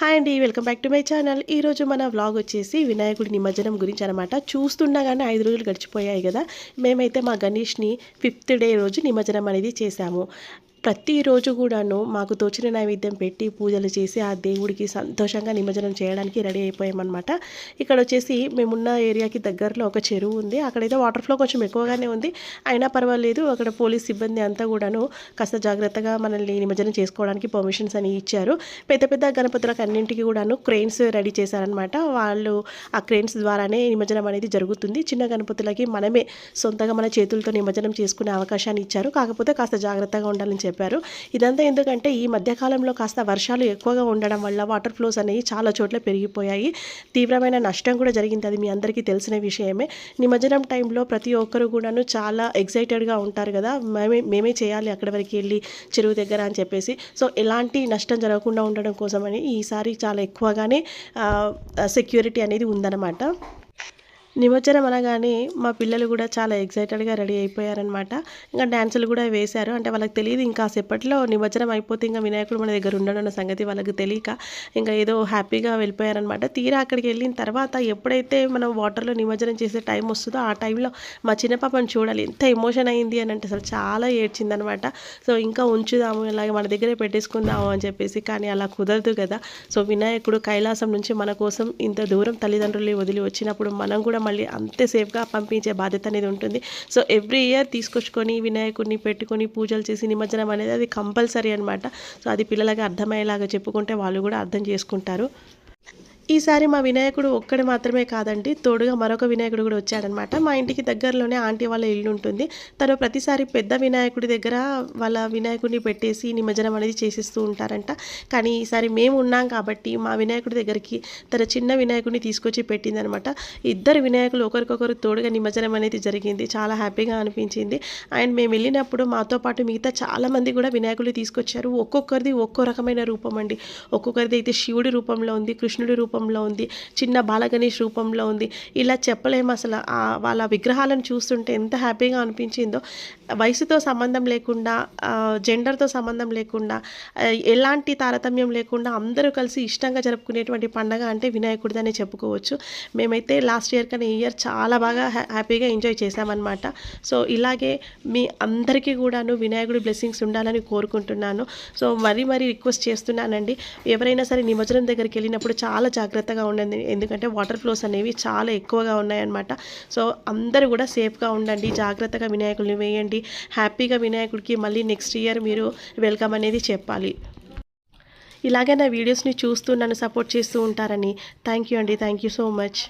Hi అండి welcome back to my channel. ఈరోజు మన వ్లాగ్ వచ్చేసి వినాయకుడి నిమజ్జనం గురించి అనమాట చూస్తుండగానే ఐదు రోజులు గడిచిపోయాయి కదా. మేమైతే మా గణేష్ని ఫిఫ్త్ డే రోజు నిమజ్జనం అనేది చేశాము. ప్రతిరోజు కూడాను మాకు తోచిన నైవేద్యం పెట్టి పూజలు చేసి ఆ దేవుడికి సంతోషంగా నిమజ్జనం చేయడానికి రెడీ అయిపోయామన్నమాట. ఇక్కడ వచ్చేసి మేమున్న ఏరియాకి దగ్గరలో ఒక చెరువు ఉంది. అక్కడైతే వాటర్ ఫ్లో కొంచెం ఎక్కువగానే ఉంది. అయినా పర్వాలేదు అక్కడ పోలీస్ సిబ్బంది అంతా కూడాను కాస్త జాగ్రత్తగా మనల్ని నిమజ్జనం చేసుకోవడానికి పర్మిషన్స్ అని ఇచ్చారు. పెద్ద పెద్ద గణపతులకు అన్నింటికి కూడాను క్రెయిన్స్ రెడీ చేశారనమాట వాళ్ళు ఆ క్రెయిన్స్ ద్వారానే నిమజ్జనం అనేది జరుగుతుంది. చిన్న గణపతులకి మనమే సొంతగా మన చేతులతో నిమజ్జనం చేసుకునే అవకాశాన్ని ఇచ్చారు. కాకపోతే కాస్త జాగ్రత్తగా ఉండాలని చెప్పారు. ఇదంతా ఎందుకంటే ఈ మధ్యకాలంలో కాస్త వర్షాలు ఎక్కువగా ఉండడం వల్ల వాటర్ ఫ్లోస్ అనేవి చాలా చోట్ల పెరిగిపోయాయి. తీవ్రమైన నష్టం కూడా జరిగింది. అది మీ అందరికీ తెలిసిన విషయమే. నిమజ్జనం టైంలో ప్రతి ఒక్కరు కూడాను చాలా ఎగ్జైటెడ్గా ఉంటారు కదా. మేమే మేమే చేయాలి అక్కడి వరకు వెళ్ళి చెరువు దగ్గర అని చెప్పేసి. సో ఎలాంటి నష్టం జరగకుండా ఉండడం కోసమని ఈసారి చాలా ఎక్కువగానే సెక్యూరిటీ అనేది ఉందన్నమాట. నిమజ్జనం అనగానే మా పిల్లలు కూడా చాలా ఎక్సైటెడ్గా రెడీ అయిపోయారనమాట ఇంకా డ్యాన్సులు కూడా వేశారు. అంటే వాళ్ళకి తెలియదు ఇంకా సేపట్లో నిమజ్జనం అయిపోతే ఇంకా వినాయకుడు మన దగ్గర ఉండడం సంగతి వాళ్ళకి తెలియక ఇంకా ఏదో హ్యాపీగా వెళ్ళిపోయారనమాట తీరా అక్కడికి వెళ్ళిన తర్వాత ఎప్పుడైతే మనం వాటర్లో నిమజ్జనం చేసే టైం వస్తుందో ఆ టైంలో మా చిన్న పాపను చూడాలి. ఎంత ఎమోషన్ అయింది అని అంటే అసలు చాలా ఏడ్చిందనమాట సో ఇంకా ఉంచుదాము ఇలాగే మన దగ్గరే పెట్టేసుకుందాము అని చెప్పేసి కానీ అలా కుదరదు కదా. సో వినాయకుడు కైలాసం నుంచి మన కోసం ఇంత దూరం తల్లిదండ్రులు వదిలి వచ్చినప్పుడు మనం కూడా మళ్ళీ అంతే సేఫ్గా పంపించే బాధ్యత అనేది ఉంటుంది. సో ఎవ్రీ ఇయర్ తీసుకొచ్చుకొని వినాయకుడిని పెట్టుకొని పూజలు చేసి నిమజ్జనం అనేది అది కంపల్సరీ అనమాట సో అది పిల్లలకి అర్థమయ్యేలాగా చెప్పుకుంటే వాళ్ళు కూడా అర్థం చేసుకుంటారు. ఈసారి మా వినాయకుడు ఒక్కడే మాత్రమే కాదండి తోడుగా మరొక వినాయకుడు కూడా వచ్చాడనమాట మా ఇంటికి దగ్గరలోనే ఆంటీ వాళ్ళ ఇల్లు ఉంటుంది. తను ప్రతిసారి పెద్ద వినాయకుడి దగ్గర వాళ్ళ వినాయకుడిని పెట్టేసి నిమజ్జనం అనేది చేసిస్తూ ఉంటారంట. కానీ ఈసారి మేము ఉన్నాం కాబట్టి మా వినాయకుడి దగ్గరికి తన చిన్న వినాయకుడిని తీసుకొచ్చి పెట్టిందనమాట ఇద్దరు వినాయకులు ఒకరికొకరు తోడుగా నిమజ్జనం అనేది జరిగింది. చాలా హ్యాపీగా అనిపించింది. అండ్ మేము వెళ్ళినప్పుడు మాతో పాటు మిగతా చాలామంది కూడా వినాయకులు తీసుకొచ్చారు. ఒక్కొక్కరిది ఒక్కో రకమైన రూపం అండి. ఒక్కొక్కరిది అయితే శివుడి రూపంలో ఉంది కృష్ణుడి రూపం రూపంలో ఉంది చిన్న బాలగణేష్ రూపంలో ఉంది. ఇలా చెప్పలేము అసలు. వాళ్ళ విగ్రహాలను చూస్తుంటే ఎంత హ్యాపీగా అనిపించిందో. వయసుతో సంబంధం లేకుండా జెండర్తో సంబంధం లేకుండా ఎలాంటి తారతమ్యం లేకుండా అందరూ కలిసి ఇష్టంగా జరుపుకునేటువంటి పండగ అంటే వినాయకుడిదనే చెప్పుకోవచ్చు. మేమైతే లాస్ట్ ఇయర్ కానీ ఈ ఇయర్ చాలా బాగా హ్యా- హ్యాపీగా ఎంజాయ్ చేశామన్నమాట. సో ఇలాగే మీ అందరికీ కూడాను వినాయకుడి బ్లెస్సింగ్స్ ఉండాలని కోరుకుంటున్నాను. సో మరీ మరీ రిక్వెస్ట్ చేస్తున్నానండి. ఎవరైనా సరే నిమజ్జనం దగ్గరికి వెళ్ళినప్పుడు చాలా జాగ్రత్తగా ఉండండి. ఎందుకంటే వాటర్ ఫ్లోస్ అనేవి చాలా ఎక్కువగా ఉన్నాయన్నమాట. సో అందరూ కూడా సేఫ్గా ఉండండి. జాగ్రత్తగా వినాయకుడిని వేయండి. హ్యాపీగా వినాయకుడికి మళ్ళీ నెక్స్ట్ ఇయర్ మీరు వెల్కమ్ అనేది చెప్పాలి. ఇలాగే నా వీడియోస్ని చూస్తూ నన్ను సపోర్ట్ చేస్తూ ఉంటారని. థ్యాంక్ యూ అండి. Thank you so much